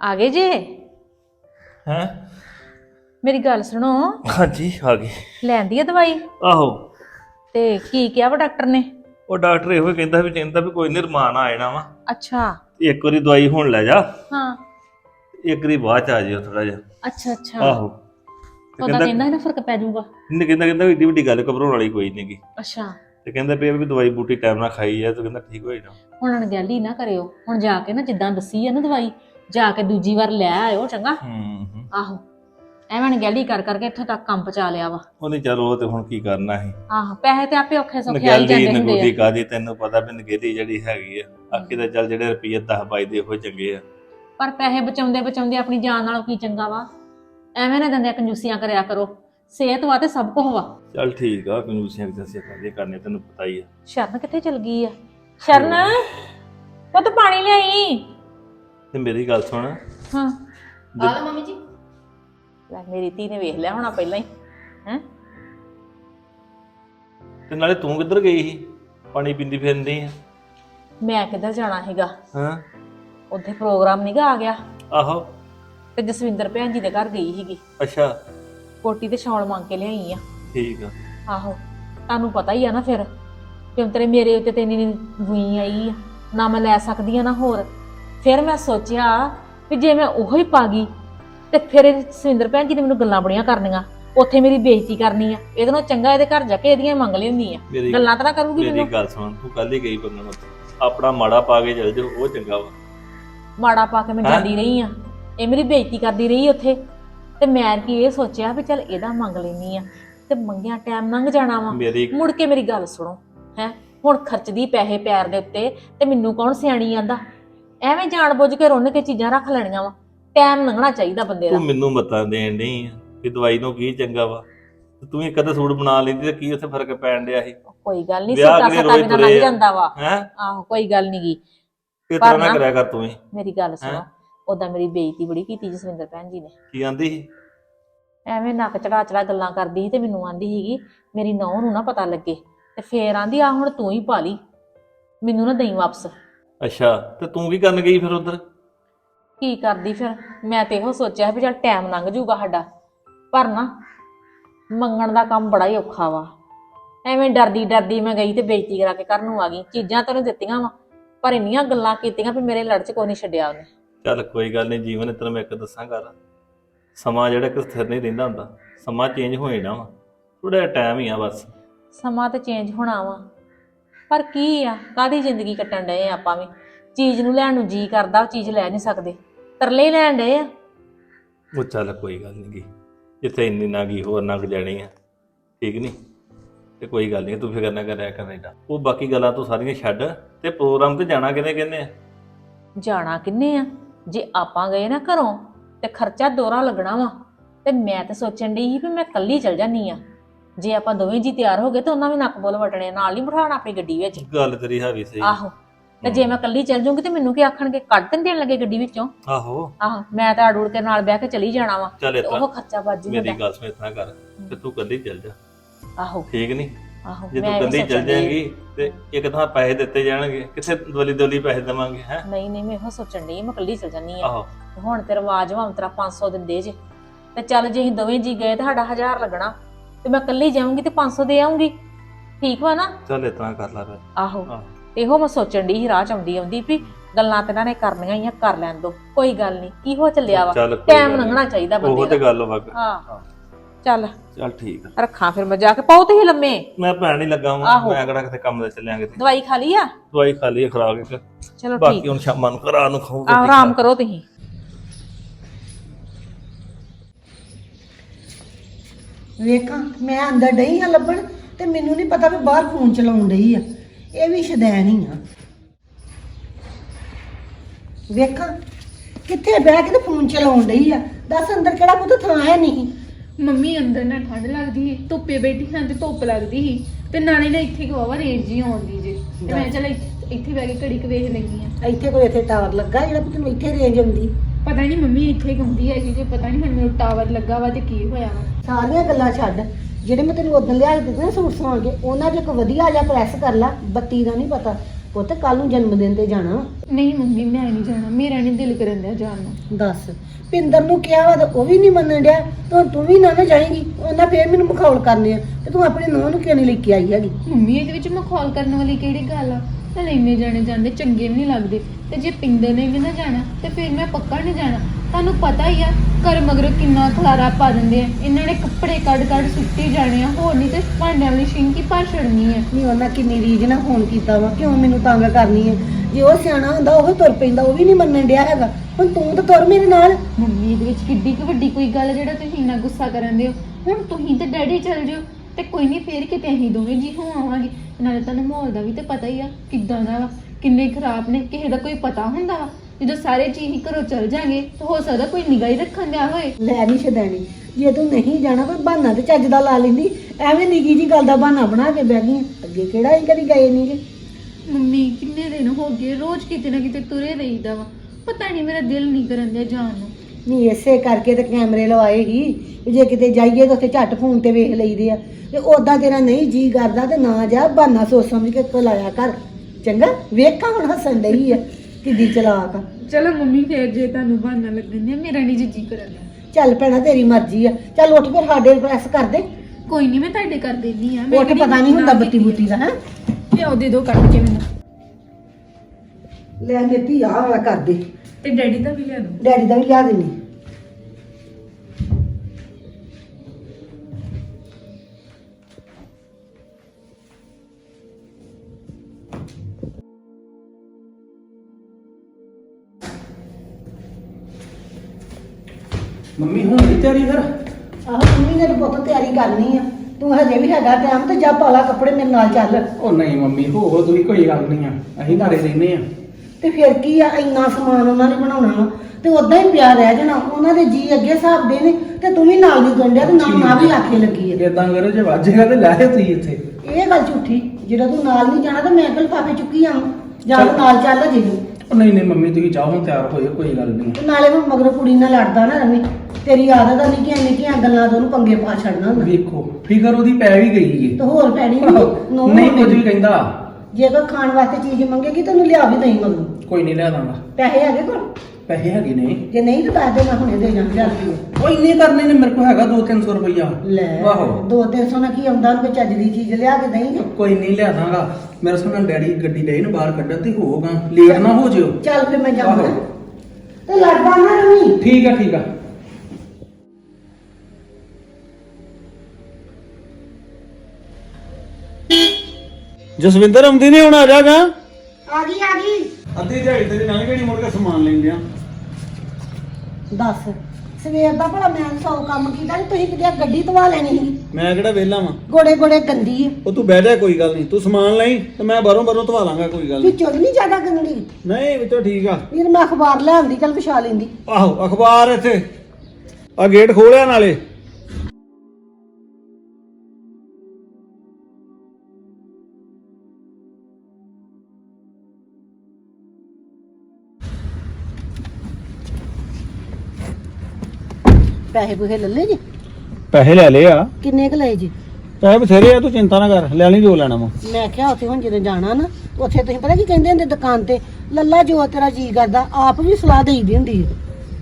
ਆ ਗਏ ਜੇ? ਹੈ? ਮੇਰੀ ਗੱਲ ਸੁਣੋ। ਹਾਂਜੀ ਆ ਗਏ। ਲੈਂਦੀ ਆ ਦਵਾਈ? ਆਹੋ। ਤੇ ਕੀ ਕਿਹਾ ਵਾ ਡਾਕਟਰ ਨੇ? ਉਹ ਡਾਕਟਰ ਇਹੋ ਹੀ ਕਹਿੰਦਾ ਵੀ ਕਹਿੰਦਾ ਵੀ ਕੋਈ ਨਿਰਮਾਨ ਆ ਜਾਣਾ ਵਾ। ਅੱਛਾ। ਇੱਕ ਵਾਰੀ ਦਵਾਈ ਹੁਣ ਲੈ ਜਾ। ਹਾਂ। ਇੱਕ ਵਾਰੀ ਬਾਅਦ ਚ ਆ ਜਿਓ ਥੋੜਾ ਜਿਹਾ। ਅੱਛਾ ਅੱਛਾ। ਆਹੋ। ਤੇ ਉਹਦਾ ਕਹਿੰਦਾ ਕਹਿੰਦਾ ਇਹਨਾਂ ਫ਼ਰਕ ਪੈ ਜਾਊਗਾ? ਇਹਨੇ ਕਹਿੰਦਾ ਕਹਿੰਦਾ ਵੀ ਵੱਡੀ ਗੱਲ ਘਬਰਾਉਣ ਵਾਲੀ ਕੋਈ ਨਹੀਂਗੀ ਅੱਛਾ। ਤੇ ਕਹਿੰਦਾ ਵੀ ਇਹ ਵੀ ਦਵਾਈ ਬੂਟੀ ਟਾਈਮ ਨਾਲ ਖਾਈ ਆ ਤੇ ਕਹਿੰਦਾ ਠੀਕ ਹੋ ਜਾਣਾ। ਹੁਣ ਅਣਗਹਿਲੀ ਨਾ ਕਰਿਓ। ਹੁਣ ਜਾ ਕੇ ਨਾ ਜਿੱਦਾਂ ਦੱਸੀ ਆ ਨਾ ਦਵਾਈ ਜਾ ਕੇ ਦੂਜੀ ਵਾਰ ਲੈ ਆਇਓ ਚੰਗਾ? ਹੂੰ ਹੂੰ। ਆਹੋ। ਐਵੇਂ ਅਣਗਹਿਲੀ ਕਰ ਕਰਕੇ ਇੱਥੋਂ ਤੱਕ ਕੰਮ ਪਹੁੰਚਾ ਲਿਆ ਵਾ। ਉਹਨੇ ਚਲ ਉਹ ਤੇ ਹੁਣ ਕੀ ਕਰਨਾ ਸੀ? ਆਹੋ ਪੈਸੇ ਤੇ ਆਪੇ ਔਖੇ ਸੌਖੇ ਆਈ ਨਗੇਲੀ ਜਾਂਦੇ ਹੁੰਦੇ ਨਗੋਦੀ ਆ ਕਾਦੀ ਤੈਨੂੰ ਪਤਾ ਵੀ ਨਗੇਲੀ ਜਿਹੜੀ ਹੈਗੀ ਆ ਆਖੀ ਤਾਂ ਚੱਲ ਜਿਹੜੇ ਰੁਪਈਏ 10 ਬਾਈ ਦੇ ਉਹ ਚੰਗੇ ਆ। ਪਰ ਪੈਸੇ ਬਚਾਉਂਦੇ ਬਚਾਉਂਦੇ ਆਪਣੀ ਜਾਨ ਨਾਲੋਂ ਕੀ ਚੰਗਾ ਵਾ? ਐਵੇਂ ਨਾ ਦੰਦੇ ਕੰਜੂਸੀਆਂ ਕਰਿਆ ਕਰੋ। ਸਿਹਤ ਵਾ ਤੇ ਸਭ ਕੁਝ ਵਾ। ਚੱਲ ਠੀਕ ਆ ਕੰਜੂਸੀਆਂ ਕਿਤੇ ਕਰਦੇ ਕਰਨੇ ਤੈਨੂੰ ਪਤਾ ਹੀ ਆ। ਸ਼ਰਨ ਕਿੱਥੇ ਚਲ ਗਈ ਆ? ਸ਼ਰਨ ਪੁੱਤ ਪਾਣੀ ਲਿਆਈ। ਤੇ ਮੇਰੀ ਗੱਲ ਸੁਣ। ਹਾਂ। ਜਿ- ਆਲੋ ਮੰਮੀ ਜੀ। ਲੈ ਮੇਰੀ ਧੀ ਨੇ ਵੇਖ ਲਿਆ ਹੋਣਾ ਪਹਿਲਾਂ ਹੀ। ਹੈ? ਤੇ ਨਾਲੇ ਤੂੰ ਕਿੱਧਰ ਗਈ ਸੀ? ਪਾਣੀ ਪੀਂਦੀ ਫਿਰਦੀ ਆ। ਮੈਂ ਕਿੱਧਰ ਜਾਣਾ ਹੈਗਾ ਹਾਂ। ਉੱਥੇ ਪ੍ਰੋਗਰਾਮ ਨੀਗਾ ਆ ਗਿਆ। ਆਹੋ। ਤੇ ਜਸਵਿੰਦਰ ਭੈਣ ਜੀ ਦੇ ਘਰ ਗਈ ਸੀਗੀ। ਅੱਛਾ। ਕੋਟੀ ਤੇ ਸ਼ਾਲ ਮੰਗ ਕੇ ਲਿਆਈ ਆ। ਠੀਕ ਆ। ਆਹੋ। ਤੁਹਾਨੂੰ ਪਤਾ ਹੀ ਆ ਨਾ ਫਿਰ। ਕਿਉਂ ਤੇਰੇ ਮੇਰੇ ਉੱਤੇ ਤੇ ਇੰਨੀ ਵੂਈ ਆਈ ਆ। ਨਾ ਮੈਂ ਲੈ ਸਕਦੀ ਆ ਨਾ ਹੋਰ। ਫਿਰ ਮੈਂ ਸੋਚਿਆ ਵੀ ਜੇ ਮੈਂ ਉਹੋ ਹੀ ਪਾ ਗਈ ਤੇ ਫਿਰ ਇਹ ਸੁਰਿੰਦਰ ਭੈਣ ਜੀ ਨੇ ਮੈਨੂੰ ਗੱਲਾਂ ਬੜੀਆਂ ਕਰਨੀਆਂ। ਉੱਥੇ ਮੇਰੀ ਬੇਇੱਜ਼ਤੀ ਕਰਨੀ ਆ। ਇਹਦੇ ਨਾਲੋਂ ਚੰਗਾ ਇਹਦੇ ਘਰ ਜਾ ਕੇ ਇਹਦੀਆਂ ਮੰਗ ਲੈਂਦੀ ਆ। ਮੇਰੀ ਗੱਲਾਂ ਤਾਂ ਨਾ ਕਰੂਗੀ ਮੇਰੀ ਮੈਨੂੰ। ਗੱਲ ਸੁਣ ਤੂੰ ਕੱਲ ਹੀ ਗਈ ਬੰਗਣ ਉੱਤੇ ਆਪਣਾ ਮਾੜਾ ਪਾ ਕੇ ਚੱਲ ਜਾ ਉਹ ਚੰਗਾ ਵਾ। ਮਾੜਾ ਪਾ ਕੇ ਮੈਂ ਹੈਂ? ਜਾਂਦੀ ਰਹੀ ਆ। ਇਹ ਮੇਰੀ ਬੇਇੱਜ਼ਤੀ ਕਰਦੀ ਰਹੀ ਉੱਥੇ। ਤੇ ਮੈਂ ਕੀ ਇਹ ਸੋਚਿਆ ਵੀ ਚੱਲ ਇਹਦਾ ਮੰਗ ਲੈਣੀ ਆ। ਤੇ ਮੰਗਿਆ ਟਾਈਮ ਲੰਘ ਜਾਣਾ ਵਾ। ਮੇਰੀ ਮੁੜ ਕੇ ਮੇਰੀ ਗੱਲ ਸੁਣੋ। ਹੈ? ਹੁਣ ਖਰਚਦੀ ਪੈਸੇ ਪੈਰ ਦੇ ਉੱਤੇ ਤੇ ਮੈਨੂੰ ਕੌਣ ਸਿਆਣੀ ਆਂਦਾ? ਐਵੇਂ ਜਾਣ ਬੁੱਝ ਕੇ ਰੁੰਨ ਕੇ ਚੀਜ਼ਾਂ ਰੱਖ ਲੈਣੀਆਂ ਵਾ। ਟਾਈਮ ਲੰਘਣਾ ਚਾਹੀਦਾ ਬੰਦੇ ਦਾ। ਤੂੰ ਮੈਨੂੰ ਮਤਾਂ ਦੇਣ ਨਹੀਂ ਆ ਕਿ ਦਵਾਈ ਨੂੰ ਕੀ ਚੰਗਾ ਵਾ। ਤੇ ਤੂੰ ਇੱਕ ਅੱਧਾ ਸੂਟ ਬਣਾ ਲੈਂਦੀ ਤੇ ਕੀ ਉੱਥੇ ਫ਼ਰਕ ਪੈਣ ਡਿਆ ਸੀ? ਕੋਈ ਗੱਲ ਨਹੀਂ ਵਿਆਹ ਕਿਹੜੇ ਸਤਾ ਰੋਜ਼ ਬਿਨਾਂ ਤੁਰੇ ਲੰਘ ਆ। ਜਾਂਦਾ ਵਾ। ਹੈ? ਆਹੋ ਕੋਈ ਗੱਲ ਨੀ ਗੀ। ਇਸ ਤਰ੍ਹਾਂ ਨਾ ਨਾ- ਕਰਿਆ ਕਰ ਤੂੰ ਵੀ। ਮੇਰੀ ਗੱਲ ਸੁਣੋ। ਹੈਂ? ਉਦਾਂ ਮੇਰੀ ਬੇਇੱਜ਼ਤੀ ਬੜੀ ਕੀਤੀ ਜਸਵਿੰਦਰ ਭੈਣ ਜੀ ਨੇ। ਕੀ ਆਂਦੀ ਸੀ? ਐਵੇਂ ਨੱਕ ਚੜਾ ਚੜਾ ਗੱਲਾਂ ਕਰਦੀ ਸੀ ਤੇ ਮੈਨੂੰ ਆਂਦੀ ਸੀਗੀ ਮੇਰੀ ਨੌਂ ਨੂੰ ਨਾ ਪਤਾ ਲੱਗੇ। ਤੇ ਫੇਰ ਆਂਦੀ ਆ ਹੁਣ ਤੂੰ ਹੀ ਪਾ ਲਈ। ਮੈਨੂੰ ਨਾ ਦੇਈ ਵਾਪਸ। ਅੱਛਾ ਤੇ ਤੂੰ ਕੀ ਕਰਨ ਗਈ ਫਿਰ ਉਧਰ? ਕੀ ਕਰਦੀ ਫਿਰ? ਮੈਂ ਤੇ ਇਹੋ ਸੋਚਿਆ ਵੀ ਚੱਲ ਟਾਈਮ ਲੰਘ ਜਾਊਗਾ ਸਾਡਾ। ਪਰ ਨਾ ਮੰਗਣ ਦਾ ਕੰਮ ਬੜਾ ਹੀ ਔਖਾ ਵਾ। ਐਵੇਂ ਡਰਦੀ ਡਰਦੀ ਮੈਂ ਗਈ ਤੇ ਬੇਇੱਜ਼ਤੀ ਕਰਾ ਕੇ ਘਰ ਨੂੰ ਆ ਗਈ। ਚੀਜ਼ਾਂ ਤਾਂ ਉਹਨੇ ਦਿੱਤੀਆਂ ਵਾ ਪਰ ਇੰਨੀਆਂ ਗੱਲਾਂ ਕੀਤੀਆਂ ਵੀ ਮੇਰੇ ਲੜ ਚ ਕੋਈ ਨਹੀਂ ਛੱਡਿਆ ਉਹਨੇ। ਚੱਲ ਕੋਈ ਗੱਲ ਨਹੀਂ ਜੀਵਨ ਤੈਨੂੰ ਮੈਂ ਇੱਕ ਦੱਸਾਂ ਗੱਲ। ਸਮਾਂ ਜਿਹੜਾ ਕਿ ਸਥਿਰ ਨਹੀਂ ਰਹਿੰਦਾ ਹੁੰਦਾ। ਸਮਾਂ ਚੇਂਜ ਹੋ ਜਾਣਾ ਵਾ। ਥੋੜਾ ਟਾਈਮ ਹੀ ਆ ਬਸ। ਸਮਾਂ ਤੇ ਚੇਂਜ ਹੋਣਾ ਵਾ। ਪਰ ਕੀ ਆ? ਕਾਦੀ ਜ਼ਿੰਦਗੀ ਕੱਟਣ ਡਏ ਆ ਆਪਾਂ ਵੀ? ਚੀਜ਼ ਨੂੰ ਲੈਣ ਨੂੰ ਜੀ ਕਰਦਾ ਉਹ ਚੀਜ਼ ਲੈ ਨਹੀਂ ਸਕਦੇ। ਤਰਲੇ ਹੀ ਲੈਣ ਡਏ ਆ। ਉਹ ਚੱਲ ਕੋਈ ਗੱਲ ਨਹੀਂ ਗੀ। ਜਿੱਥੇ ਇੰਨੀ ਨਾ ਗਈ ਹੋਰ ਨਾ ਜਾਣੀ ਆ ਠੀਕ ਨਹੀਂ ਤੇ ਕੋਈ ਗੱਲ ਨਹੀਂ ਤੂੰ ਫਿਕਰ ਨਾ ਕਰਿਆ ਕਰ ਇਹਦਾ ਉਹ ਬਾਕੀ ਗੱਲਾਂ ਤੂੰ ਸਾਰੀਆਂ ਛੱਡ ਤੇ ਪ੍ਰੋਗਰਾਮ ਤੇ ਜਾਣਾ ਕਿਨੇ ਕਹਿੰਦੇ ਆ? ਜਾਣਾ ਕਿੰਨੇ ਆ? ਜੇ ਆਪਾਂ ਗਏ ਨਾ ਘਰੋਂ ਤੇ ਖਰਚਾ ਦੋਰਾ ਲੱਗਣਾ ਵਾ। ਤੇ ਮੈਂ ਤਾਂ ਸੋਚਣ ਡਈ ਸੀ ਵੀ ਮੈਂ ਕੱਲੀ ਚਲ ਜਾਨੀ ਆ। ਜੇ ਆਪਾਂ ਦੋਵੇਂ ਜੀ ਤਿਆਰ ਹੋ ਗਏ ਤਾਂ ਉਹਨਾਂ ਵੀ ਨੱਕ ਬੋਲ ਵਟਣੇ ਨਾਲ ਨਹੀਂ ਬਿਠਾਉਣਾ ਆਪਣੀ ਗੱਡੀ ਵਿੱਚ। ਗੱਲ ਤੇਰੀ ਹਾਵੀ ਸਹੀ। ਆਹੋ। ਤੇ ਜੇ ਮੈਂ ਕੱਲੀ ਚਲ ਜਾਊਂਗੀ ਤੇ ਮੈਨੂੰ ਕੀ ਆਖਣਗੇ? ਕੱਢ ਤੇ ਨੀ ਦੇਣ ਲੱਗੇ ਗੱਡੀ ਵਿੱਚੋਂ? ਆਹੋ। ਆਹੋ ਮੈਂ ਤਾਂ ਅੜੂੜ ਕੇ ਨਾਲ ਬਹਿ ਕੇ ਚਲੀ ਜਾਣਾ ਵਾ। ਚੱਲ ਤੇ ਇਤਨਾ ਉਹ ਖਰਚਾ ਵੱਜ ਮੇਰੀ ਗੱਲ ਸੁਣ ਇਤਨਾ ਕਰ ਤੇ ਤੂੰ ਕੱਲੀ ਚੱਲ ਜਾ। ਆਹੋ। ਠੀਕ ਨਹੀਂ ਆਹੋ ਜੇ ਤੂੰ ਇਹੋ ਕੱਲੀ ਚੱਲ। ਜਾਏਗੀ ਤੇ ਇੱਕ ਥਾਂ ਪੈਸੇ ਦਿੱਤੇ ਜਾਣਗੇ ਕਿੱਥੇ ਦਵਲੀ ਦਵਲੀ ਪੈਸੇ ਦੇਵਾਂਗੇ ਹੈ? ਨਹੀਂ ਨਹੀਂ ਮੈਂ ਇਹੋ ਸੋਚਣ ਡਈ ਮੈਂ ਕੱਲੀ ਚਲ ਜਾਨੀ ਆ। ਆਹੋ। ਹੁਣ ਤੇ ਰਿਵਾਜ ਵਾ ਤੇਰਾ 500 ਦਿੰਦੇ ਜੇ। ਤੇ ਚੱਲ ਜੇ ਅਸੀਂ ਦੋਵੇਂ ਜੀ ਗਏ ਤਾਂ ਸਾਡਾ 1000 ਲੱਗਣਾ। ਤੇ ਮੈਂ ਕੱਲੀ ਜਾਊਂਗੀ ਤੇ 500 ਦੇ ਆਉਂਗੀ ਠੀਕ ਵਾ ਨਾ? ਚੱਲ ਇਤਨਾ ਕਰ ਲਾ ਫਿਰ। ਆਹੋ। ਆਹੋ। ਇਹੋ ਮੈਂ ਸੋਚਣ ਦੀ ਰਾਹ ਚ ਆਉਂਦੀ ਆਉਂਦੀ ਵੀ ਗੱਲਾਂ ਤੇ ਇਹਨਾਂ ਨੇ ਕਰਨੀਆਂ ਹੀ ਆ ਕਰ ਲੈਣ ਦੋ। ਕੋਈ ਗੱਲ ਨਹੀਂ ਕੀ ਹੋ ਚੱਲਿਆ ਵਾ? ਚੱਲ ਕੋਈ ਟਾਈਮ ਗੱਲ ਨੀ। ਲੰਘਣਾ ਚਾਹੀਦਾ ਉਹ ਬੰਦੇ ਤੇ ਦਾ। ਗੱਲ ਵਾ। ਹਾਂ। ਚੱਲ। ਚੱਲ ਠੀਕ ਆ। ਰੱਖਾਂ ਫਿਰ ਮੈਂ ਜਾ ਕੇ ਪਾਉ ਤੇ ਹੀ ਲੰਮੇ। ਮੈਂ ਭੈਣ ਹੀ ਲੱਗਾ ਵਾਂ। ਆਹੋ। ਮੈਂ ਕਿਹੜਾ ਕਿਤੇ ਕੰਮ ਤੇ ਚੱਲਿਆ ਕਿਤੇ। ਦਵਾਈ ਖਾ ਲਈ ਆ? ਦਵਾਈ ਖਾ ਲਈ ਆ, ਖੁਰਾਕ ਇੱਕ। ਚਲੋ ਬਾਕੀ ਠੀਕ। ਹੁਣ ਸ਼ਾਮਾਂ ਨੂੰ ਘਰਾਂ ਨੂੰ ਖਾਊਗਾ। ਆਰਾਮ ਕਰੋ ਤੁਸੀਂ। ਵੇਖਾਂ ਮੈਂ ਅੰਦਰ ਡਈ ਹਾਂ ਲੱਭਣ ਤੇ ਮੈਨੂੰ ਨਹੀਂ ਪਤਾ ਵੀ ਬਾਹਰ ਫੋਨ ਚਲਾਉਣ ਡਈ ਆ। ਇਹ ਵੀ ਸ਼ਦੈਨ ਹੀ ਆ। ਵੇਖਾਂ ਕਿੱਥੇ ਬਹਿ ਕੇ ਤੇ ਫੋਨ ਚਲਾਉਣ ਡਈ ਆ। ਦੱਸ ਅੰਦਰ ਕਿਹੜਾ ਪੁੱਤ ਥਾਂ ਹੈ ਨਹੀਂ। ਮੰਮੀ ਅੰਦਰ ਨਾ ਠੰਡ ਲੱਗਦੀ ਸੀ ਧੁੱਪੇ ਬੈਠੀ ਹਾਂ ਤੇ ਧੁੱਪ ਲੱਗਦੀ ਸੀ। ਤੇ ਨਾਲੇ ਨਾ ਇੱਥੇ ਗਵਾਵਾ ਰੇਂਜ ਜੀ ਆਉਂਦੀ ਜੇ। ਤੇ ਮੈਂ ਚਲ ਇੱਥੇ ਬਹਿ ਕੇ ਘੜੀ ਕੁ ਵੇਖ ਲੈਂਦੀ ਆ। ਇੱਥੇ ਕੋਈ ਇੱਥੇ ਟਾਵਰ ਲੱਗਾ ਜਿਹੜਾ ਪੁੱਤ ਨੂੰ ਇੱਥੇ ਰੇਂਜ ਆਉਂਦੀ ਪਤਾ ਨਹੀਂ ਮੰਮੀ ਇੱਥੇ ਗਾਉਂਦੀ ਹੈਗੀ ਜੇ ਪਤਾ ਨਹੀਂ ਹੁਣ ਮੈਨੂੰ ਟਾਵਰ ਲੱਗਾ ਵਾ ਤੇ ਕੀ ਹੋਇਆ ਵਾ। ਸਾਰੀਆਂ ਗੱਲਾਂ ਛੱਡ ਜਿਹੜੇ ਮੈਂ ਤੈਨੂੰ ਉਦੋਂ ਲਿਆ ਕੇ ਦਿੱਤੇ ਨਾ ਸੂਟ ਸਵਾਉਣ ਕੇ ਉਹਨਾਂ 'ਚ ਇੱਕ ਵਧੀਆ ਜਿਹਾ ਪ੍ਰੈਸ ਕਰ ਲਾ ਬੱਤੀ ਦਾ ਨਹੀਂ ਪਤਾ। ਪੁੱਤ ਕੱਲ ਨੂੰ ਜਨਮ ਦਿਨ ਤੇ ਜਾਣਾ। ਵਾ। ਨਹੀਂ ਮੰਮੀ ਮੈਂ ਨਹੀਂ ਜਾਣਾ ਮੇਰਾ ਨਹੀਂ ਦਿਲ ਕਰਨ ਦਿਆ ਜਾਣ ਨੂੰ। ਦੱਸ ਪਿੰਦਰ ਨੂੰ ਕਿਹਾ ਵਾ ਤਾਂ ਉਹ ਵੀ ਨਹੀਂ ਮੰਨਣ ਡਿਆ ਤਾਂ ਤੂੰ ਵੀ ਨਾ ਨਾ ਜਾਏਂਗੀ ਉਹਨਾਂ ਫੇਰ ਮੈਨੂੰ ਮਖੌਲ ਕਰਨੇ ਆ ਤੇ ਤੂੰ ਆਪਣੀ ਨੂੰਹ ਨੂੰ ਕਿਉਂ ਨਹੀਂ ਲੈ ਕੇ ਆਈ ਹੈਗੀ? ਮੰਮੀ ਇਹਦੇ ਵਿੱਚ ਮਖੌਲ ਕਰਨ ਵਾਲੀ ਕਿਹੜੀ ਗੱਲ ਆ? ਨਾਲੇ ਇੰਨੇ ਜਾਣੇ ਜਾਂਦੇ ਚੰਗੇ ਵੀ ਨਹੀਂ ਲੱਗਦੇ। ਤੇ ਜੇ ਪਿੰਦਰ ਨੇ ਵੀ ਨਾ ਜਾਣਾ ਤੇ ਫਿਰ ਮੈਂ ਪੱਕਾ ਨਹੀਂ ਜਾਣਾ। ਤੁਹਾਨੂੰ ਪਤਾ ਹੀ ਆ ਘਰ ਮਗਰ ਕਿੰਨਾ ਖਲਾਰਾ ਪਾ ਦਿੰਦੇ ਆ। ਇਹਨਾਂ ਨੇ ਕੱਪੜੇ ਕੱਢ ਕੱਢ ਸੁੱਟੀ ਜਾਣੇ ਆ ਹੋਰ ਨਹੀਂ ਤੇ ਭਾਂਡਿਆਂ ਵਾਲੀ ਸ਼ਿੰਕੀ ਭਰ ਛੜਨੀ ਆ। ਨਹੀਂ ਉਹਨਾਂ ਕਿੰਨੀ ਰੀਝ ਨਾਲ ਫੋਨ ਕੀਤਾ ਵਾ ਕਿਉਂ ਮੈਨੂੰ ਤੰਗ ਕਰਨੀ ਹੈ ਜੇ ਉਹ ਸਿਆਣਾ ਹੁੰਦਾ ਉਹ ਤੁਰ ਪੈਂਦਾ ਉਹ ਵੀ ਨਹੀਂ ਮੰਨਣ ਡਿਆ ਹੈਗਾ। ਹੁਣ ਤੂੰ ਤਾਂ ਤੁਰ ਮੇਰੇ ਨਾਲ। ਮੰਮੀ ਇਹਦੇ ਵਿੱਚ ਕਿੱਡੀ ਕੁ ਵੱਡੀ ਕੋਈ ਗੱਲ ਜਿਹੜਾ ਤੁਸੀਂ ਇੰਨਾ ਗੁੱਸਾ ਕਰਨ ਦੇ ਹੋ? ਹੁਣ ਤੁਸੀਂ ਤੇ ਡੈਡੀ ਚੱਲ ਜਿਓ। ਤੇ ਕੋਈ ਨਹੀਂ ਫੇਰ ਕਿਤੇ ਅਸੀਂ ਦੋਵੇਂ ਜੀ ਹੋ ਆਵਾਂਗੇ। ਨਾਲੇ ਤੁਹਾਨੂੰ ਮਾਹੌਲ ਦਾ ਵੀ ਤੇ ਪਤਾ ਹੀ ਆ ਕਿੱਦਾਂ ਦਾ ਵਾ ਕਿੰਨੇ ਖਰਾਬ ਨੇ ਕਿਸੇ ਦਾ ਕੋਈ ਪਤਾ ਹੁੰਦਾ ਵਾ। ਜਦੋਂ ਸਾਰੇ ਜੀ ਹੀ ਘਰੋਂ ਚੱਲ ਜਾਾਂਗੇ ਤਾਂ ਹੋ ਸਕਦਾ ਕੋਈ ਨਿਗਾਹ ਹੀ ਰੱਖਣ ਦਿਆ ਹੋਏ। ਲੈ ਨਹੀਂ ਛਦੈਣੀ ਜੇ ਤੂੰ ਨਹੀਂ ਜਾਣਾ ਕੋਈ ਬਹਾਨਾ ਤੇ ਚੱਜ ਦਾ ਲਾ ਲੈਂਦੀ। ਐਵੇਂ ਨਿੱਕੀ ਜੀ ਗੱਲ ਦਾ ਬਹਾਨਾ ਬਣਾ ਕੇ ਬਹਿ ਗਈ ਅੱਗੇ ਕਿਹੜਾ ਹੀ ਕਦੀ ਗਏ ਨਹੀਂਗੇ ਮੰਮੀ ਕਿੰਨੇ ਦਿਨ ਹੋ ਗਏ ਰੋਜ਼ ਕਿਤੇ ਨਾ ਕਿਤੇ ਤੁਰੇ ਰਹੀਦਾ ਵਾ। ਪਤਾ ਨਹੀਂ ਮੇਰਾ ਦਿਲ ਨਹੀਂ ਕਰਨ ਦਿਆ ਜਾਣ ਨੂੰ। ਨਹੀਂ ਇਸੇ ਕਰਕੇ ਤੇ ਕੈਮਰੇ ਲਵਾਏ ਹੀ ਵੀ ਜੇ ਕਿਤੇ ਜਾਈਏ ਤਾਂ ਉੱਥੇ ਝੱਟ ਫੋਨ ਤੇ ਵੇਖ ਲਈਦੇ ਆ। ਤੇ ਉਦਾਂ ਤੇਰਾ ਨਹੀਂ ਜੀ ਕਰਦਾ ਤੇ ਨਾ ਜਾ ਬਹਾਨਾ ਸੋਚ ਸਮਝ ਕੇ ਕੋ ਲਾਇਆ ਕਰ। ਚੰਗਾ ਵੇਖਾਂ ਹੁਣ ਹੱਸਣ ਡਈ ਆ ਕਿੱਡੀ ਚਲਾਕ ਆ। ਚਲੋ ਮੰਮੀ ਫੇਰ ਜੇ ਤੁਹਾਨੂੰ ਬਹਾਨਾ ਲੱਗਣ ਦਿਆ ਮੇਰਾ ਨਹੀਂ ਜੀ ਕਰਨ ਦਿਆ ਚੱਲ ਭੈਣਾ ਤੇਰੀ ਮਰਜ਼ੀ ਆ। ਚੱਲ ਉੱਠ ਫਿਰ ਸਾਡੇ ਪ੍ਰੈਸ ਕਰ ਦੇ। ਕੋਈ ਨਹੀਂ ਮੈਂ ਤੁਹਾਡੇ ਕਰ ਦੇਣੀ ਆ ਉੱਠ ਪਤਾ ਨਹੀਂ ਹੁੰਦਾ ਬੱਤੀ ਬੁੱਤੀ ਦਾ ਹੈ? ਲਿਆਓ ਦੇ ਦੋ ਕੱਢ ਕੇ ਮੈਨੂੰ। ਲੈ ਦਿੱਤੀ ਆ ਵਾਲਾ ਕਰ ਦੇ। ਤੇ ਡੈਡੀ ਦਾ ਵੀ ਲਿਆ ਦੋ ਡੈਡੀ ਦਾ ਵੀ ਲਿਆ ਦੇਣੀ ਮੰਮੀ ਹੁਣ ਦੀ ਤਿਆਰੀ ਫਿਰ? ਆਹ ਮੰਮੀ ਨੇ ਤਾਂ ਬਹੁਤ ਤਿਆਰੀ ਕਰਨੀ ਆ ਤੂੰ ਹਜੇ ਵੀ ਹੈਗਾ ਟਾਈਮ ਤੇ ਜਾ ਪਾਲਾ ਕੱਪੜੇ ਮੇਰੇ ਨਾਲ ਚੱਲ। ਉਹ ਨਹੀਂ ਮੰਮੀ ਹੋ ਹੋ ਤੁਸੀਂ ਕੋਈ ਗੱਲ ਨਹੀਂ ਆ ਅਸੀਂ ਘਰੇ ਰਹਿੰਦੇ ਆ। ਤੇ ਫਿਰ ਕੀ ਆ ਇੰਨਾ ਸਮਾਨ ਉਹਨਾਂ ਨੇ ਬਣਾਉਣਾ ਵਾ ਤੇ ਉਦਾਂ ਹੀ ਪਿਆ ਰਹਿ ਜਾਣਾ ਉਹਨਾਂ ਦੇ ਜੀ ਅੱਗੇ ਹਿਸਾਬ ਦੇ ਨੇ ਤੇ ਤੂੰ ਵੀ ਨਾਲ ਨਹੀਂ ਗੰਡਿਆ ਤੇ ਨਾ ਨਾ ਵੀ ਆਖੇ ਲੱਗੀ ਹੈ ਇਦਾਂ ਕਰੋ ਜੇ ਵਾਜੇਗਾ ਤੇ ਲੈ ਆਇਓ ਤੁਸੀਂ ਇੱਥੇ। ਇਹ ਗੱਲ ਝੂਠੀ ਜਿਹੜਾ ਤੂੰ ਨਾਲ ਨਹੀਂ ਜਾਣਾ ਤਾਂ ਮੈਂ ਕਿਹੜਾ ਲਿਫਾਫੇ ਚੁੱਕੀ ਆਵਾਂ ਜਾਂ ਤੂੰ ਨਾਲ ਚੱਲ ਜੀ ਉਹ ਨਹੀਂ ਨਹੀਂ ਮੰਮੀ ਤੁਸੀਂ ਜਾਓ ਹੁਣ ਤਿਆਰ ਹੋਇਓ ਕੋਈ ਗੱਲ ਨਹੀਂ ਤੇ ਨਾਲੇ ਮੈਂ ਮਗਰੋਂ ਕੁੜੀ ਨਾਲ ਲੜਦਾ ਨਾ ਰਵੀ ਤੇਰੀ ਆਦਤ ਆ ਨਿੱਕੀਆਂ ਨਿੱਕੀਆਂ ਗੱਲਾਂ ਤੋਂ ਉਹਨੂੰ ਪੰਗੇ ਪਾ ਛੱਡਣਾ ਹੁੰਦਾ। ਵੇਖੋ ਫਿਕਰ ਉਹਦੀ ਪੈ ਵੀ ਗਈ ਏ। ਤੇ ਹੋਰ ਪੈਣੀ ਨੀ, ਨੂੰਹ ਕੁਝ। ਵੀ ਕਹਿੰਦਾ। ਜੇ ਕੋਈ ਖਾਣ ਵਾਸਤੇ ਚੀਜ਼ ਮੰਗੇਗੀ ਤੈਨੂੰ ਲਿਆ ਵੀ ਨਹੀਂ ਮਗਰੋਂ ਕੋਈ ਨਹੀਂ ਲੈ ਦਾਂਗਾ। ਪੈਸੇ ਹੈਗੇ ਕੋਲ? ਪੈਸੇ ਹੈਗੇ ਨੇ। ਜੇ ਨਹੀਂ ਤਾਂ ਦੱਸ ਦੇ ਮੈਂ ਹੁਣੇ ਦੇ ਜਾਵਾਂ ਲਿਆ ਕੇ ਉਹ ਇੰਨੇ ਕਰਨੇ ਨੇ ਮੇਰੇ ਕੋਲ ਹੈਗਾ 2-300 ਰੁਪਈਆ। ਲੈ ਆਹੋ। ਦੋ ਤਿੰਨ ਸੌ ਨਾਲ ਕੀ ਆਉਂਦਾ ਉਹਨੂੰ ਕੋਈ ਚੱਜ ਦੀ ਚੀਜ਼ ਲਿਆ ਕੇ ਦੇਈਂ ਕੋਈ ਨਹੀਂ ਲਿਆ ਦਾਂਗਾ। ਮੇਰੇ ਸੁਣਨ ਡੈਡੀ ਗੱਡੀ ਲੈ ਨੂੰ ਬਾਹਰ ਕੱਢਣ ਤੇ ਹੋਗਾ ਲੇਟ ਨਾ ਹੋ ਜਿਓ। ਚੱਲ ਫਿਰ ਮੈਂ ਜਾਵਾਂ। ਆਹੋ। ਤੇ ਲੜਦਾ ਨਾ ਰਵੀ। ਠੀਕ ਆ ਠੀਕ ਆ। ਜਸਵਿੰਦਰ ਆਉਂਦੀ ਨਹੀਂ ਹੁਣ ਆ ਜਾਗਾ ਆ ਗਈ ਆ ਗਈ। ਅੱਧੀ ਦਿਹਾੜੀ ਤੇਰੀ ਨਾਲ ਕਿਹੜੀ ਮੁੜ ਕੇ ਸਮਾਨ ਲੈਂਦੇ ਆ ਦੱਸ ਸਵੇਰ ਦਾ ਭਲਾ ਮੈਂ ਸੌ ਕੰਮ ਕੀਤਾ ਤੇ ਤੁਸੀਂ ਕਿਤੇ ਗੱਡੀ ਧਵਾ ਲੈਣੀ ਸੀ? ਮੈਂ ਕਿਹੜਾ ਵਿਹਲਾ ਵਾਂ। ਗੋੜੇ ਗੋੜੇ ਗੰਦੀ ਹੈ ਉਹ ਤੂੰ ਬਹਿ ਜਾ ਕੋਈ ਗੱਲ ਨਹੀਂ ਤੂੰ ਸਮਾਨ ਲਈ ਤੇ ਮੈਂ ਬਾਹਰੋਂ ਬਾਹਰੋਂ ਧਵਾ ਲਾਂਗਾ ਕੋਈ ਗੱਲ ਨਹੀਂ ਵਿੱਚੋਂ ਨਹੀਂ ਜ਼ਿਆਦਾ ਗੰਦੀ ਨਹੀਂ ਵਿੱਚੋਂ ਠੀਕ ਆ। ਵੀਰ ਮੈਂ ਅਖਬਾਰ ਲੈ ਆਉਂਦੀ ਚੱਲ ਵਿਛਾ ਲੈਂਦੀ। ਆਹੋ ਅਖਬਾਰ ਇੱਥੇ। ਆ ਗੇਟ ਖੋਲਿਆ ਨਾਲੇ। ਪੈਸੇ ਪੂਸੇ ਲੈ ਲਏ ਜੀ? ਪੈਸੇ ਲੈ ਲਏ ਆ। ਕਿੰਨੇ ਕ ਲਏ ਜੀ? ਪੈਸੇ ਬਥੇਰੇ ਆ ਤੂੰ ਚਿੰਤਾ ਨਾ ਕਰ ਲੈ ਲਈ ਜੋ ਲੈਣਾ ਵਾ। ਮੈਂ ਕਿਹਾ ਉੱਥੇ ਹੁਣ ਜਦੋਂ ਜਾਣਾ ਨਾ ਉੱਥੇ ਤੁਸੀਂ ਪਤਾ ਕੀ ਕਹਿੰਦੇ ਹੁੰਦੇ ਦੁਕਾਨ ਤੇ ਲੱਲਾ ਜੋ ਤੇਰਾ ਜੀ ਕਰਦਾ ਆਪ ਵੀ ਸਲਾਹ ਦੇਈਦੀ ਹੁੰਦੀ ਹੈ।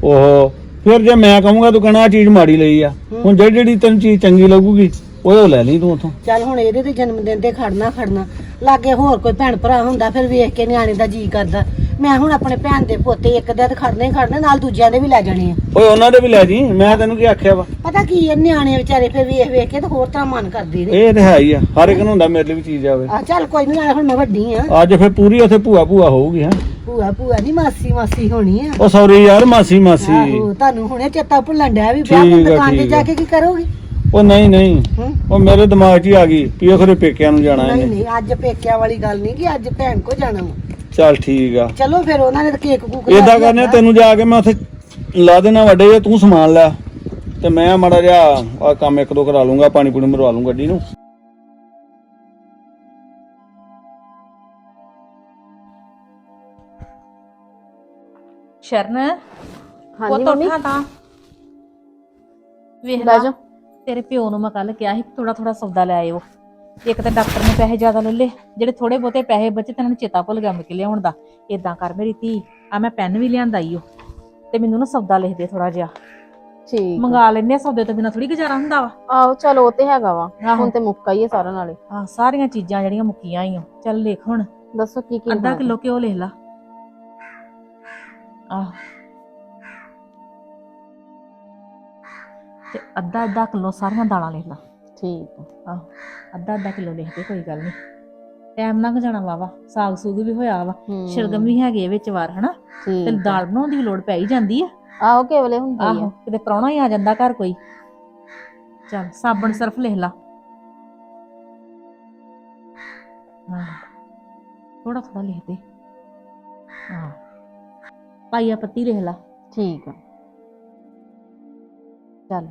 ਓਹੋ ਫਿਰ ਜੇ ਮੈਂ ਕਹੂੰਗਾ ਤੂੰ ਕਹਣਾ ਆ ਚੀਜ਼ ਮਾੜੀ ਲਈ ਆ। ਹੁਣ ਜਿਹੜੀ ਜਿਹੜੀ ਤੈਨੂੰ ਚੀਜ਼ ਚੰਗੀ ਲੱਗੂਗੀ ਉਹ ਲੈ ਲਈ ਤੂੰ ਉਥੋਂ। ਚੱਲ ਹੁਣ ਇਹਦੇ ਤੇ ਜਨਮ ਦਿਨ ਤੇ ਖੜਨਾ ਖੜਨਾ ਲਾਗੇ ਹੋਰ ਕੋਈ ਭੈਣ ਭਰਾ ਹੁੰਦਾ ਫਿਰ ਵੇਖ ਕੇ ਨਿਆਣੇ ਦਾ ਜੀ ਕਰਦਾ। ਮੈਂ ਹੁਣ ਆਪਣੇ ਭੈਣ ਦੇ ਪੋਤੇ ਇੱਕ ਦਾ ਤੇ ਖੜਨੇ ਹੀ ਖੜਨੇ ਨਾਲ ਦੂਜਿਆਂ ਦੇ ਵੀ ਲੈ ਜਾਣੇ ਆ। ਓਏ ਉਹਨਾਂ ਦੇ ਵੀ ਲੈ ਜੀ ਮੈਂ ਤੈਨੂੰ ਕੀ ਆਖਿਆ ਵਾ? ਪਤਾ ਕੀ ਹੈ ਨਿਆਣੇ ਵਿਚਾਰੇ ਫਿਰ ਵੇਖ ਵੇਖ ਕੇ ਤੇ ਹੋਰ ਤਰ੍ਹਾਂ ਮਨ ਕਰਦੇ ਨੇ। ਇਹ ਤੇ ਹੈ ਹੀ ਆ ਹਰ ਇੱਕ ਨੂੰ ਹੁੰਦਾ ਮੇਰੇ ਲਈ ਵੀ ਚੀਜ਼ ਆਵੇ। ਆ ਚੱਲ ਕੋਈ ਨਹੀਂ ਹੁਣ ਮੈਂ ਵੱਡੀ ਆ। ਅੱਜ ਫਿਰ ਪੂਰੀ ਉੱਥੇ ਭੂਆ ਭੂਆ ਹੋਊਗੀ ਹਾਂ? ਭੂਆ ਭੂਆ ਨਹੀਂ ਮਾਸੀ ਮਾਸੀ ਹੋਣੀ ਆ। ਉਹ ਸੌਰੀ ਯਾਰ ਮਾਸੀ ਮਾਸੀ। ਆਹੋ ਤੁਹਾਨੂੰ ਹੁਣੇ ਚੇਤਾ ਭੁੱਲਣ ਡਿਆ ਵੀ ਵਿਆਹ ਠੀਕ ਦੀ ਆ, ਦੁਕਾਨ ਤੇ ਠੀਕ ਜਾ। ਕੇ ਕੀ ਕਰੋਗੇ? ਉਹ ਨਹੀਂ ਨਹੀਂ। ਹੂੰ? ਉਹ ਮੇਰੇ ਦਿਮਾਗ 'ਚ ਹੀ ਆ ਗਈ ਵੀ ਉਹ ਖਰੇ ਪੇਕਿਆਂ ਨੂੰ ਜਾਣਾ ਨਹੀਂ ਇਹਨੇ। ਨਹੀਂ ਅੱਜ ਪੇਕਿਆਂ ਵਾਲੀ ਗੱਲ ਨਹੀਂ ਕਿ ਅੱਜ ਭੈਣ ਕੋ ਜਾਣਾ ਵਾ। ਚੱਲ ਠੀਕ ਆ। ਚਲੋ ਫਿਰ ਉਹਨਾਂ ਨੇ ਤਾਂ ਕੇਕ ਕੂਕ ਏਦਾਂ ਲਿਆ ਕਰਨੇ। ਤੈਨੂੰ ਜਾ ਕੇ ਮੈਂ ਉੱਥੇ ਲਾ ਦੇਣਾ ਵੱਡੇ ਜੇ ਤੂੰ ਸਮਾਨ ਲੈ। ਤੇ ਮੈਂ ਮਾੜਾ ਜਿਹਾ ਆ ਕੰਮ ਇੱਕ ਦੋ ਕਰਾ ਲੂੰਗਾ ਪਾਣੀ ਪੂਣੀ ਮਰਵਾ ਲੂੰ ਗੱਡੀ ਨੂੰ। ਸ਼ਰਨ ਹਾਂਜੀ ਪੁੱਤ ਮੰਮੀ। ਉੱਠਾ ਤਾਂ। ਵੇਖ ਲੈ ਲਾ ਜਾ। ਤੇਰੇ ਪਿਓ ਨੂੰ ਮੈਂ ਕੱਲ ਕਿਹਾ ਸੀ ਥੋੜਾ ਥੋੜਾ ਸੌਦਾ ਲੈ ਆਇਓ। ਇੱਕ ਤਾਂ ਡਾਕਟਰ ਨੇ ਪੈਸੇ ਜ਼ਿਆਦਾ ਲੈ ਲਏ ਜਿਹੜੇ ਥੋੜੇ ਬਹੁਤੇ ਪੈਸੇ ਬਚੇ ਤੇ ਨੂੰ ਚੇਤਾ ਭੁੱਲ ਗਿਆ ਮੁੜ ਕੇ ਲਿਆਉਣ ਦਾ। ਇਦਾਂ ਕਰ ਮੇਰੀ ਧੀ ਆ ਮੈਂ ਪੈਨ ਵੀ ਲਿਆਂਦਾ ਈ ਓ ਤੇ ਮੈਨੂੰ ਨਾ ਸੌਦਾ ਲਿਖ ਦੇ ਥੋੜਾ ਜਿਹਾ। ਠੀਕ ਮੰਗਾ ਲੈਨੇ ਆ ਸੌਦੇ ਤੋਂ ਬਿਨਾ ਥੋੜੀ ਗੁਜ਼ਾਰਾ ਹੁੰਦਾ ਵਾ। ਆਹੋ ਚਲ ਉਹ ਤੇ ਹੈਗਾ ਵਾ। ਹੁਣ ਤੇ ਮੁੱਕਾ ਹੀ ਹੈ ਸਾਰਾ ਨਾਲੇ। ਆ ਸਾਰੀਆਂ ਚੀਜ਼ਾਂ ਜਿਹੜੀਆਂ ਮੁੱਕੀਆਂ ਈ ਓ। ਚੱਲ ਲਿਖ ਹੁਣ। ਦੱਸੋ ਕੀ ਕੀ ਅੱਧਾ? ਕਿਲੋ ਘਿਓ ਲਿਖ ਲਾ। ਆਹ। ਤੇ ਅੱਧਾ ਅੱਧਾ ਕਿਲੋ ਸਾਰੀਆਂ ਦਾਲਾਂ ਲਿਖ ਲਾ। ਠੀਕ ਆ। ਆਹ ਅੱਧਾ ਅੱਧਾ ਕਿਲੋ ਲਿਖ ਦੇ ਕੋਈ ਗੱਲ ਨਹੀਂ ਟਾਈਮ ਲੰਘ ਜਾਣਾ ਵਾਵਾ ਸਾਗ ਸੂਗ ਵੀ ਹੋਇਆ ਵਾ। ਹੂੰ, ਸ਼ਲਗਮ ਵੀ ਹੈਗੇ ਵਿੱਚ ਵਾਰ ਹਨਾ? ਤੇ ਠੀਕ। ਦਾਲ ਬਣਾਉਣ ਦੀ ਵੀ ਲੋੜ ਪੈ ਹੀ ਜਾਂਦੀ ਆ। ਆਹੋ ਕੇਵਲੇ ਹੁੰਦੀ ਆਹੋ ਆ ਕਿਤੇ ਪ੍ਰਾਹੁਣਾ ਹੀ ਆ ਜਾਂਦਾ ਘਰ ਕੋਈ। ਚੱਲ ਸਾਬਣ ਸਰਫ ਲਿਖ ਲਾ। ਹਾਂ ਥੋੜਾ ਥੋੜਾ ਲਿਖ ਦੇ। ਹਾਂ। ਪਾਈਆ ਪੱਤੀ ਲਿਖ ਲਾ। ਠੀਕ ਆ। ਚੱਲ।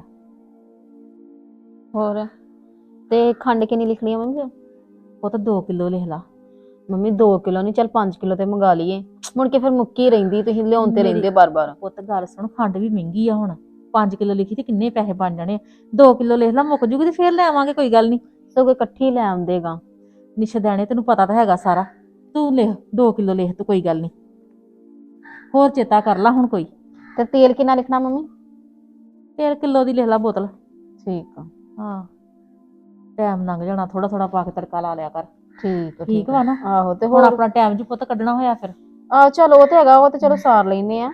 ਹੋਰ? ਤੇ ਖੰਡ ਕਿੰਨੀ ਲਿਖਣੀ ਆ ਮੰਮੀ ਉਹ ਤਾਂ 2 ਕਿਲੋ ਲਿਖ ਲਾ। ਮੰਮੀ 2 ਕਿਲੋ ਨਹੀਂ ਚਲ 5 ਕਿਲੋ ਤੇ ਮੰਗਾ ਲਈਏ। ਮੁੜ ਕੇ ਫਿਰ ਮੁੱਕੀ ਰਹਿੰਦੀ ਤੁਸੀਂ ਲਿਆਉਣ ਤੇ ਰਹਿੰਦੇ ਬਾਰ-ਬਾਰ। ਪੁੱਤ ਗੱਲ ਸੁਣ ਖੰਡ ਵੀ ਮਹਿੰਗੀ ਆ ਹੁਣ। 5 ਕਿਲੋ ਲਿਖੀ ਤੇ ਕਿੰਨੇ ਪੈਸੇ ਬਣ ਜਾਣੇ 2 ਕਿਲੋ ਲਿਖ ਲਾ ਮੁੱਕ ਜੂਗੀ ਤੇ ਫੇਰ ਲੈ ਆਵਾਂਗੇ ਕੋਈ ਗੱਲ ਨਹੀਂ ਸੋ ਕੋਈ ਇਕੱਠੀ ਲੈ ਆਉਂਦੇਗਾ। ਨਿਸ਼ਦਾਨੇ ਤੈਨੂੰ ਪਤਾ ਤਾਂ ਹੈਗਾ ਸਾਰਾ। ਤੂੰ ਲਿਖ 2 ਕਿਲੋ ਲਿਖ ਤੂੰ ਕੋਈ ਗੱਲ ਨਹੀਂ ਹੋਰ ਚੇਤਾ ਕਰ ਲਾ ਹੁਣ ਕੋਈ। ਤੇ ਤੇਲ ਕਿੰਨਾ ਲਿਖਣਾ ਮੰਮੀ? ਤੇਲ ਕਿਲੋ ਦੀ ਲਿਖ ਲਾ ਬੋਤਲ। ਠੀਕ ਆ। ਹਾਂ। ਟਾਈਮ ਲੰਘ ਜਾਣਾ ਥੋੜਾ ਥੋੜਾ ਪਾ ਕੇ ਤੜਕਾ ਲਾ ਲਿਆ ਕਰ। ਠੀਕ ਆ ਠੀਕ ਆ। ਵਾ ਨਾ? ਆਹੋ ਤੇ ਹੁਣ ਆਪਣਾ ਟਾਈਮ ਜੀ ਪੁੱਤ ਕੱਢਣਾ ਹੋਇਆ ਫਿਰ। ਆ ਚਲੋ ਉਹ ਤੇ ਹੈਗਾ ਉਹ ਤੇ ਚਲੋ ਸਾਰ ਲੈਨੇ ਆ।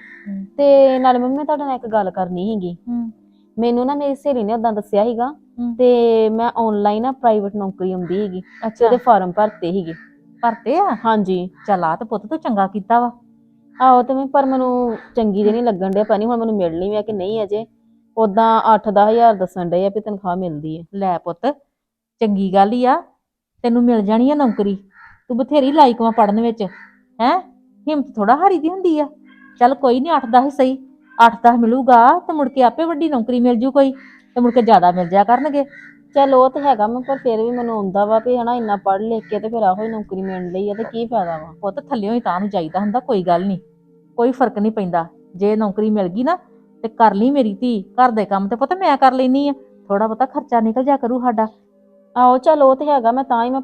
ਤੇ ਨਾਲੇ ਮੰਮੀ ਮੈਂ ਤੁਹਾਡੇ ਨਾਲ ਇੱਕ ਗੱਲ ਕਰਨੀ ਸੀਗੀ। ਹੂੰ ਮੈਨੂੰ ਨਾ ਮੇਰੀ ਸਹੇਲੀ ਨੇ ਉਦਾਂ ਦੱਸਿਆ ਸੀਗਾ। ਤੇ ਮੈਂ ਆਨਲਾਈਨ ਨਾ ਪ੍ਰਾਈਵੇਟ ਨੌਕਰੀ ਆਉਂਦੀ ਸੀਗੀ। ਤੇ ਅੱਛਾ। ਉਹਦੇ ਫਾਰਮ ਭਰਤੇ ਸੀਗੇ। ਭਰਤੇ ਆ? ਹਾਂਜੀ। ਚੱਲ ਆ ਤੇ ਪੁੱਤ ਤੂੰ ਚੰਗਾ ਕੀਤਾ ਵਾ। ਆਹੋ ਤੇ ਮੈਂ ਪਰ ਮੈਨੂੰ ਚੰਗੀ ਜਿਹੀ ਨਹੀਂ ਲੱਗਣ ਡਿਆ ਪਾਣੀ ਹੁਣ ਮੈਨੂੰ ਮਿਲਣੀ ਵੀ ਆ ਕਿ ਨਹੀਂ ਅਜੇ। ਉਦਾਂ 8-10000 ਦੱਸਣ ਡਏ ਆ ਵੀ ਤਨਖਾਹ ਮਿਲਦੀ ਹੈ ਲੈ ਪੁੱਤ ਚੰਗੀ ਗੱਲ ਹੀ ਆ ਤੈਨੂੰ ਮਿਲ ਜਾਣੀ ਆ ਨੌਕਰੀ। ਤੂੰ ਬਥੇਰੀ ਲਾਇਕ ਵਾ ਪੜਨ ਵਿੱਚ ਹੈ? ਹਿੰਮਤ ਥੋੜਾ ਹਾਰੀ ਦੀ ਹੁੰਦੀ ਆ। ਚੱਲ ਕੋਈ ਨਹੀਂ 8-10 ਸਹੀ। 8-10 ਮਿਲੂਗਾ ਤੇ ਮੁੜ ਕੇ ਆਪੇ ਵੱਡੀ ਨੌਕਰੀ ਮਿਲ ਜੂ ਕੋਈ ਤੇ ਮੁੜ ਕੇ ਜ਼ਿਆਦਾ ਮਿਲ ਜਾ ਕਰਨਗੇ। ਚਲ ਉਹ ਤੇ ਹੈਗਾ ਮੈਂ ਪਰ ਫਿਰ ਵੀ ਮੈਨੂੰ ਆਉਂਦਾ ਵਾ ਵੀ ਹਨਾ ਇੰਨਾ ਪੜ੍ਹ ਲਿਖ ਕੇ ਤੇ ਫਿਰ ਆਹੋ ਹੀ ਨੌਕਰੀ ਮਿਲਣ ਲਈ ਆ ਤੇ ਕੀ ਫਾਇਦਾ ਵਾ। ਪੁੱਤ ਥੱਲਿਓਂ ਹੀ ਤਾਂ ਨੂੰ ਚਾਹੀਦਾ ਹੁੰਦਾ ਕੋਈ ਗੱਲ ਨਹੀਂ ਕੋਈ ਫ਼ਰਕ ਨਹੀਂ ਪੈਂਦਾ। ਜੇ ਨੌਕਰੀ ਮਿਲ ਗਈ ਨਾ ਤੇ ਕਰ ਲਈ ਮੇਰੀ ਧੀ ਘਰ ਦੇ ਕੰਮ ਤੇ ਪੁੱਤ ਮੈਂ ਕਰ ਲੈਨੀ ਆ। ਥੋੜਾ ਬਹੁਤਾ ਖਰਚਾ ਨਿਕਲ ਜਾ ਕਰੂ ਸਾਡਾ। ਆਹੋ ਚਲ ਉਹ ਤੇ ਹੈਗਾ ਮੈਂ ਤਾਂ ਹੀ ਮੈਂ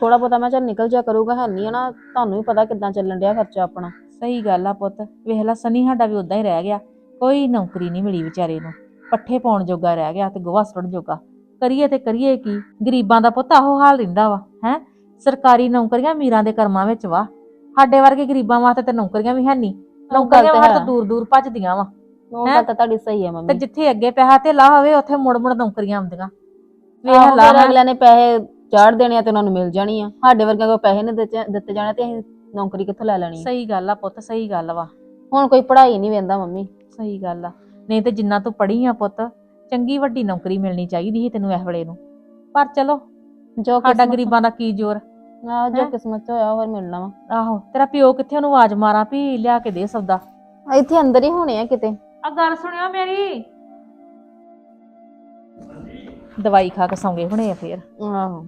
ਥੋੜਾ ਬਹੁਤਾ ਮੈਂ ਚੱਲ ਨਿਕਲ ਜਾ ਕਰੂਗਾ ਹੈ ਨਹੀਂ ਨਾ ਤੁਹਾਨੂੰ ਵੀ ਪਤਾ ਕਿੱਦਾਂ ਚੱਲਣ ਡਿਆ ਖਰਚਾ ਆਪਣਾ। ਸਹੀ ਗੱਲ ਆ ਪੁੱਤ ਵੇਖ ਲੈ ਸਨੀ ਸਾਡਾ ਵੀ ਉਦਾਂ ਹੀ ਰਹਿ ਗਿਆ। ਕੋਈ ਨੌਕਰੀ ਨਹੀਂ ਮਿਲੀ ਵਿਚਾਰੇ ਨੂੰ। ਪੱਠੇ ਪਾਉਣ ਜੋਗਾ ਰਹਿ ਗਿਆ ਤੇ ਗੋਹਾ ਸੁੱਟਣ ਜੋਗਾ। ਕਰੀਏ ਤੇ ਕਰੀਏ ਕੀ ਗਰੀਬਾਂ ਦਾ ਪੁੱਤ ਆਹੋ ਹਾਲ ਰਹਿੰਦਾ ਵਾ ਹੈ? ਸਰਕਾਰੀ ਨੌਕਰੀਆਂ ਅਮੀਰਾਂ ਦੇ ਕਰਮਾਂ ਵਿੱਚ ਵਾ। ਸਾਡੇ ਵਰਗੇ ਗਰੀਬਾਂ ਵਾਸਤੇ ਤੇ ਨੌਕਰੀਆਂ ਵੀ ਹੈ ਨਹੀਂ ਨੌਕਰੀਆਂ ਤਾਂ ਵਾਸਤੇ ਹੈ। ਦੂਰ ਦੂਰ ਭੱਜਦੀਆਂ ਵਾ। ਉਹ ਹੈਂ? ਗੱਲ ਤਾਂ ਤੁਹਾਡੀ ਸਹੀ ਹੈ ਤੇ ਮੰਮੀ। ਜਿੱਥੇ ਅੱਗੇ ਪੈਸਾ ਤੇ ਲਾ ਹੋਵੇ ਉੱਥੇ ਮੁੜ ਮੁੜ ਨੌਕਰੀਆਂ ਆਉਂਦੀਆਂ। ਵੇਖ ਆਹੋ ਲਾ ਫਿਰ ਅਗਲਿਆਂ ਨੇ ਪੈਸੇ ਚਾੜ ਦੇਣੇ ਆ ਤੇ ਉਹਨਾਂ ਨੂੰ ਮਿਲ ਜਾਣੀ ਆ। ਸਾਡੇ ਵਰਗਿਆਂ ਕੋਲ ਪੈਸੇ ਨਹੀਂ ਦਿੱਤੇ ਦਿੱਤੇ ਜਾਣੇ ਤੇ ਅਸੀਂ ਨੌਕਰੀ ਕਿੱਥੋਂ ਲੈ ਲੈਣੀ ਆ? ਸਹੀ ਗੱਲ ਆ ਪੁੱਤ ਸਹੀ ਗੱਲ ਵਾ। ਹੁਣ ਕੋਈ ਪੜ੍ਹਾਈ ਨਹੀਂ ਵੇਂਦਾ ਮੰਮੀ। ਸਹੀ ਗੱਲ ਆ। ਨਹੀਂ ਤੇ ਜਿੰਨਾ ਤੂੰ ਪੜ੍ਹੀ ਆ ਪੁੱਤ ਚੰਗੀ ਵੱਡੀ ਨੌਕਰੀ ਮਿਲਣੀ ਚਾਹੀਦੀ ਸੀ ਤੈਨੂੰ ਇਸ ਵੇਲੇ ਨੂੰ। ਪਰ ਚਲੋ ਜੋ ਸਾਡਾ ਕਿਸਮਤ- ਗਰੀਬਾਂ ਦਾ ਕੀ ਜ਼ੋਰ। ਆਹ ਜੋ ਹੈਂ? ਕਿਸਮਤ ਚ ਹੋਇਆ ਹੋਰ ਮਿਲਣਾ ਵਾ। ਆਹੋ ਤੇਰਾ ਪਿਓ ਕਿੱਥੇ ਉਹਨੂੰ ਆਵਾਜ਼ ਮਾਰਾਂ ਵੀ ਲਿਆ ਕੇ ਦੇ ਸੌਦਾ। ਇੱਥੇ ਅੰਦਰ ਹੀ ਹੋਣੇ ਆ ਕਿਤੇ। ਆ ਗੱਲ ਸੁਣਿਓ ਮੇਰੀ। ਦਵਾਈ ਖਾ ਕੇ ਸੌਂਗੇ ਹੁਣੇ ਆ ਫੇਰ। ਆਹੋ।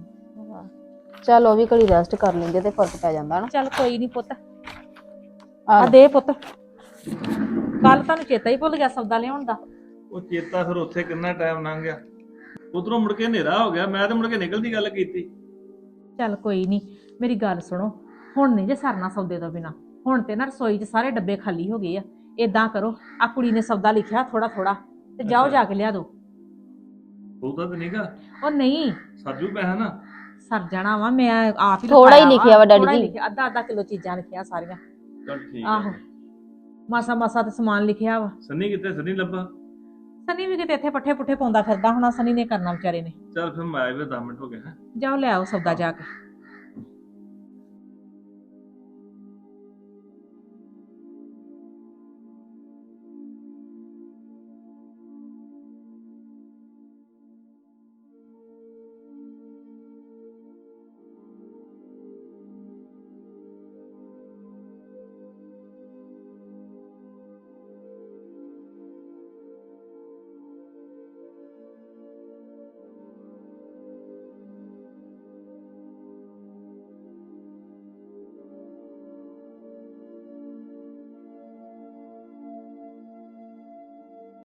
ਚਲ ਉਹ ਵੀ ਘੜੀ ਰੈਸਟ ਕਰ ਲੈਂਦੇ ਤੇ ਫ਼ਰਕ ਪੈ ਜਾਂਦਾ ਨਾ। ਚੱਲ ਕੋਈ ਨਹੀਂ ਪੁੱਤ। ਆ ਆ ਦੇ ਪੁੱਤ। ਕੱਲ ਤੁਹਾਨੂੰ ਚੇਤਾ ਹੀ ਭੁੱਲ ਗਿਆ ਸੌਦਾ ਲਿਆਉਣ ਦਾ। ਉਹ ਚੇਤਾ ਫਿਰ ਉੱਥੇ ਕਿੰਨਾ ਟਾਈਮ ਲੰਘ ਗਿਆ। ਉਧਰੋਂ ਮੁੜ ਕੇ ਹਨੇਰਾ ਹੋ ਗਿਆ ਮੈਂ ਤੇ ਮੁੜ ਕੇ ਨਿਕਲਦੀ ਗੱਲ ਕੀਤੀ। ਚੱਲ ਕੋਈ ਨਹੀਂ ਮੇਰੀ ਗੱਲ ਸੁਣੋ। ਹੁਣ ਨਹੀਂ ਜੇ ਸਰਨਾ ਸੌਦੇ ਤੋਂ ਬਿਨਾ। ਹੁਣ ਤੇ ਨਾ ਰਸੋਈ 'ਚ ਸਾਰੇ ਡੱਬੇ ਖਾਲੀ ਹੋ ਗਏ ਆ। ਏਦਾਂ ਕਰੋ ਆ ਕੁੜੀ ਨੇ ਸੌਦਾ ਲਿਖਿਆ ਥੋੜਾ ਥੋੜਾ ਤੇ ਜਾਓ ਜਾ ਕੇ ਲਿਆ ਦਿਓ। ਬਹੁਤਾ ਤੇ ਨਹੀਂਗਾ। ਉਹ ਨਹੀਂ। ਸਾਜੂ ਪੈਸਾ ਨਾ। ਸਰ ਜਾਣਾ ਵਾ ਮੈਂ ਆਪ ਹੀ ਥੋੜ੍ਹਾ ਹੀ ਲਿਖਿਆ ਵਾ ਡੈਡੀ ਜੀ। ਅੱਧਾ ਅੱਧਾ ਕਿਲੋ ਚੀਜ਼ਾਂ ਲਿਖਿਆ ਸਾਰੀਆਂ। ਚਲ ਠੀਕ ਆਹੋ। ਮਾਸਾ ਮਾਸਾ ਤੇ ਸਮਾਨ ਲਿਖਿਆ ਵਾ। ਸੰਨੀ ਕਿੱਥੇ ਸੰਨੀ ਲੱਭਾ? ਸਨੀ ਵੀ ਕਿਤੇ ਇੱਥੇ ਪੱਠੇ ਪੁੱਠੇ ਪਾਉਂਦਾ ਫਿਰਦਾ ਹੋਣਾ ਸਨੀ ਨੇ ਕਰਨਾ ਵਿਚਾਰੇ ਨੇ। ਚੱਲ ਫਿਰ ਮੈਂ ਵੇ 10 ਮਿੰਟ ਹੋ ਗਏ ਹੈਂ। ਜਾਓ ਲੈ ਆਓ ਸੌਦਾ ਜਾ ਕੇ।